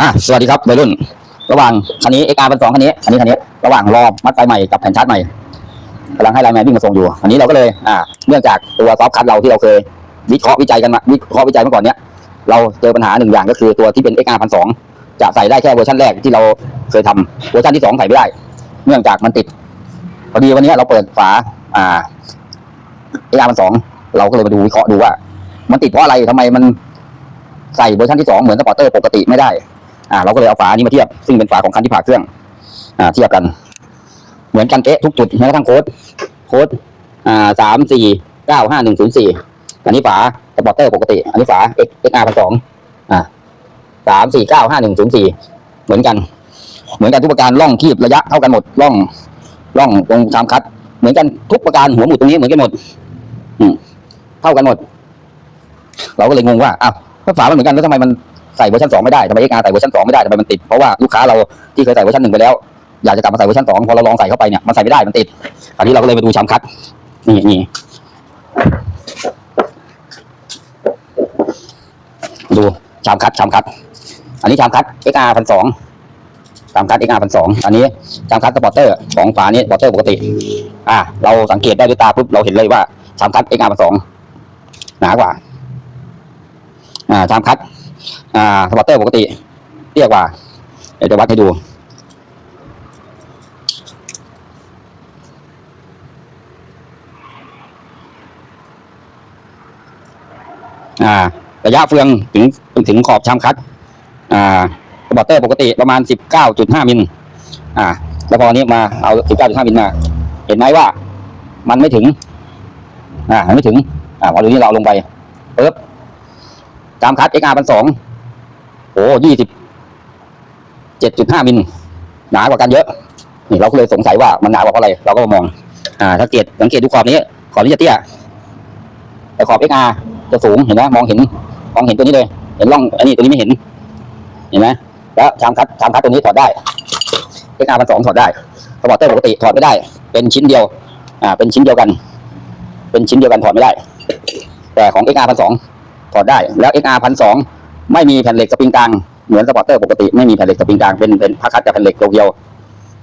อะสวัสดีครับวัยรุ่น ระหว่างคันนี้ XR พันสองคันนี้คันนี้คันนี้ ระหว่างรอมัดไฟใหม่กับแผ่นชาร์จใหม่กำลังให้ไลน์แมนวิ่งมาส่งอยู่อันนี้เราก็เลยอ่าเนื่องจากตัวซอฟต์คัทเราที่เราเคยวิเคราะห์วิจัยกันมาวิเคราะห์วิจัยเมื่อก่อนเนี้ยเราเจอปัญหาหนึ่งอย่างก็คือตัวที่เป็น XR พันสองจะใส่ได้แค่เวอร์ชันแรกที่เราเคยทำเวอร์ชันที่สองใส่ไม่ได้ เนื่องจากมันติดพอดีวันนี้เราเปิดฝาอ่า XR พันสองเราก็เลยมาดูวิเคราะห์ดูว่า มันติดเพราะอะไรทำไมมันใส่เวอร์ชันที่สองเหมือนสปอร์เตอร์ปกติไม่ได้ อ่าเราก็เลยเอาฝาอันนี้มาเทียบ ซึ่งเป็นฝาของคันที่ผ่าเครื่อง อ่า เทียบกัน เหมือนกันเอ๊ะทุกจุดแม้กระทั่งโค้ด โค้ด อ่าสามสี่เก้าห้าหนึ่งศูนย์สี่อันนี้ฝาสปอร์เตอร์ปกติ อันนี้ฝา X X R พันสองอ่าสามสี่เก้าห้าหนึ่งศูนย์สี่เหมือนกัน เหมือนกันทุกประการล่องคีบระยะเท่ากันหมดล่องล่องตรงชามคัด เหมือนกันทุกประการหัวหมุดตรงนี้เหมือนกันหมด อืมเท่ากันหมด เราก็เลยงงว่าอ้าวถ้าฝามันเหมือนกันแล้วทำไมมัน ใส่เวอร์ชันสองไม่ได้ทำไม XR ใส่เวอร์ชันสองไม่ได้ทำไมมันติดเพราะว่าลูกค้าเราที่เคยใส่เวอร์ชันหนึ่งไปแล้วอยากจะกลับมาใส่เวอร์ชันสองพอเราลองใส่เข้าไปเนี่ยมันใส่ไม่ได้มันติดคราวนี้เราก็เลยมาดูชามคัดนี่นี่ดูชามคัดชามคัด อันนี้ชามคัด XR พันสองชามคัด XR พันสองอันนี้ชามคัดสปอร์เตอร์ของฝานี้สปอร์เตอร์ปกติ อ่า เราสังเกตได้ด้วยตาปุ๊บเราเห็นเลยว่าชามคัด XR พันสองหนากว่า อ่าชามคัด อ่าสปอร์เตอร์ปกติเรียกว่าเดี๋ยวจะวัดให้ดูอ่าระยะเฟืองถึงถึงขอบชามคัดอ่าสปอร์เตอร์ปกติประมาณสิบเก้าจุดห้ามิลอ่าแล้วพอนี้มาเอาสิบเก้าจุดห้ามิลมา เห็นไหมว่ามันไม่ถึง อ่ามันไม่ถึง อ่าพอดูนี่เราลงไปปึ๊บ ชามคัด XR พันสองโอ้ยี่สิบเจ็ดจุดห้ามิลหนากว่ากันเยอะนี่เราก็เลยสงสัยว่ามันหนากว่าเพราะอะไร เราก็มามอง อ่าสังเกตสังเกตดูขอบนี้ ขอบนี้จะเตี้ยแต่ขอบ XR จะสูงเห็นไหมมองเห็น มองเห็นตัวนี้เลย เห็นร่องอันนี้ตัวนี้ไม่เห็น เห็นไหมแล้วชามคัดชามคัดตัวนี้ถอดได้ XR พันสองถอดได้สปอร์เตอร์ปกติถอดไม่ได้ เป็นชิ้นเดียว อ่า เป็นชิ้นเดียวกัน เป็นชิ้นเดียวกันถอดไม่ได้ แต่ของ XR พันสอง ถอดได้แล้ว XR พันสองไม่มีแผ่นเหล็กสปริงกลางเหมือนสปอร์เตอร์ปกติไม่มีแผ่นเหล็กสปริงกลางเป็นเป็นผ้าคัดกับแผ่นเหล็กเดียว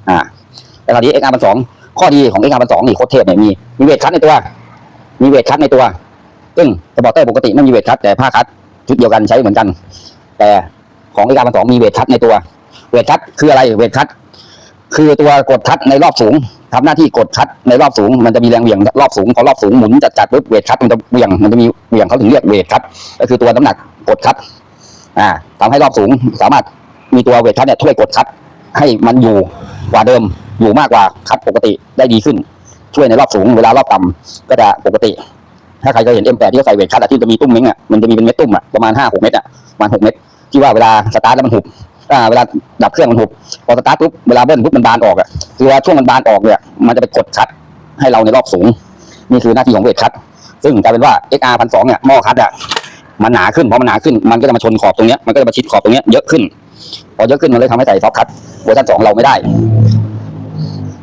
อ่าแต่คราวนี้ XR พันสองข้อดีของ XR พันสองนี่โคตรเทพเนี่ยมีมีเวทคัดในตัว มีเวทคัดในตัว ซึ่งสปอร์เตอร์ปกติไม่มีเวทคัดแต่ผ้าคัดชุดเดียวกันใช้เหมือนกัน แต่ของ XR พันสองมีเวทคัดในตัว เวทคัดคืออะไรเวทคัดคือตัวกดคัดในรอบสูง ทำหน้าที่กดคัดในรอบสูง มันจะมีแรงเหวี่ยงรอบสูงพอรอบสูงหมุนจัดจัดปุ๊บเวทคัดมันจะเหวี่ยงมันจะมีเหวี่ยงเขาถึงเรียกเวทคัดก็คือตัวน้ำหนักกดคัดอ่าทำให้รอบสูงสามารถมีตัวเวทคัทเนี่ยช่วยกดคัด ให้มันอยู่กว่าเดิมอยู่มากกว่าคัดปกติได้ดีขึ้น ช่วยในรอบสูงเวลารอบต่ำก็จะปกติ ถ้าใครเคยเห็น M8 ที่เขาใส่เวทคัทอะที่จะมีตุ้มเม้งอะมันจะมีเป็นเม็ดตุ้มอะประมาณห้าหกเม็ดอะประมาณหกเม็ดที่ว่าเวลาสตาร์ทแล้วมันหุบ อ่าเวลาดับเครื่องมันหุบพอสตาร์ทปุ๊บเวลาเบิ้ลปุ๊บมันบานออกอะคือว่าช่วงมันบานออกเนี่ย มันจะไปกดคัดให้เราในรอบสูง นี่คือหน้าที่ของเวทคัทซึ่งกลายเป็นว่า XR พันสองเนี่ยหม้อคัดอะมันหนาขึ้นพอมันหนาขึ้นมันก็จะมาชนขอบตรงเนี้ยมันก็จะมาชิดขอบตรงเนี้ยเยอะขึ้น พอเยอะขึ้นมันเลยทำให้ใส่ซอฟต์คัทเวอร์ชันสองเราไม่ได้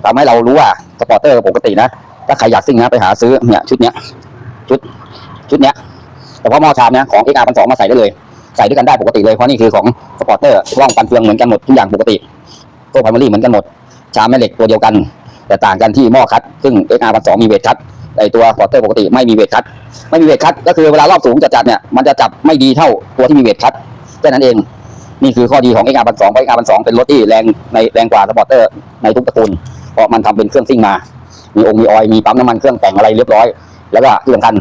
ทำให้เรารู้ว่าสปอร์เตอร์ปกตินะถ้าใครอยากซิ่งนะไปหาซื้อเนี่ยชุดเนี้ยชุดชุดเนี้ยแต่พอหม้อชามเนี่ยของ XR พันสองมาใส่ได้เลย ใส่ด้วยกันได้ปกติเลยเพราะนี่คือของสปอร์เตอร์ร่องปันเฟืองเหมือนกันหมดทุกอย่างปกติโต้ไพรมารีเหมือนกันหมดชามแม่เหล็กตัวเดียวกัน แต่ต่างกันที่หม้อคัดซึ่ง XR พันสองมีเวทคัดไอตัวสปอร์เตอร์ปกติไม่มีเวทคัดไม่มีเวทคัดก็คือเวลารอบสูงจะจัดเนี่ยมันจะจับไม่ดีเท่าตัวที่มีเวทคัดแค่นั้นเองนี่คือข้อดีของ XR พันสองเพราะ XR พันสองเป็นรถที่แรงในแรงกว่าสปอร์เตอร์ในทุกตระกูลเพราะมันทำเป็นเครื่องซิ่งมา มีองค์มีออยมีปั๊มน้ำมันเครื่องแต่งอะไรเรียบร้อย แล้วก็ที่สำคัญ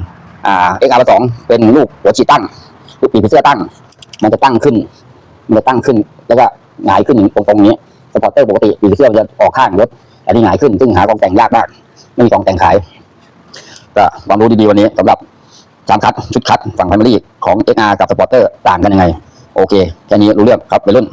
อ่า XR พันสองเป็นลูกหัวฉีดตั้งลูกปีกเสื้อตั้ง มันจะตั้งขึ้น มันจะตั้งขึ้น แล้วก็หงายขึ้นตรงๆนี้สปอร์เตอร์ปกติปีกผีเสื้อมันจะออกข้างรถอันนี้หงายขึ้น ซึ่งหากองแต่งยากมาก ไม่มีกองแต่งขาย ก็ความรู้ดีๆวันนี้สำหรับจามคัดชุดคัดฝั่งไพรมารีของ XR กับสปอร์เตอร์ต่างกันยังไง โอเคแค่นี้รู้เรื่องครับไปรุ่น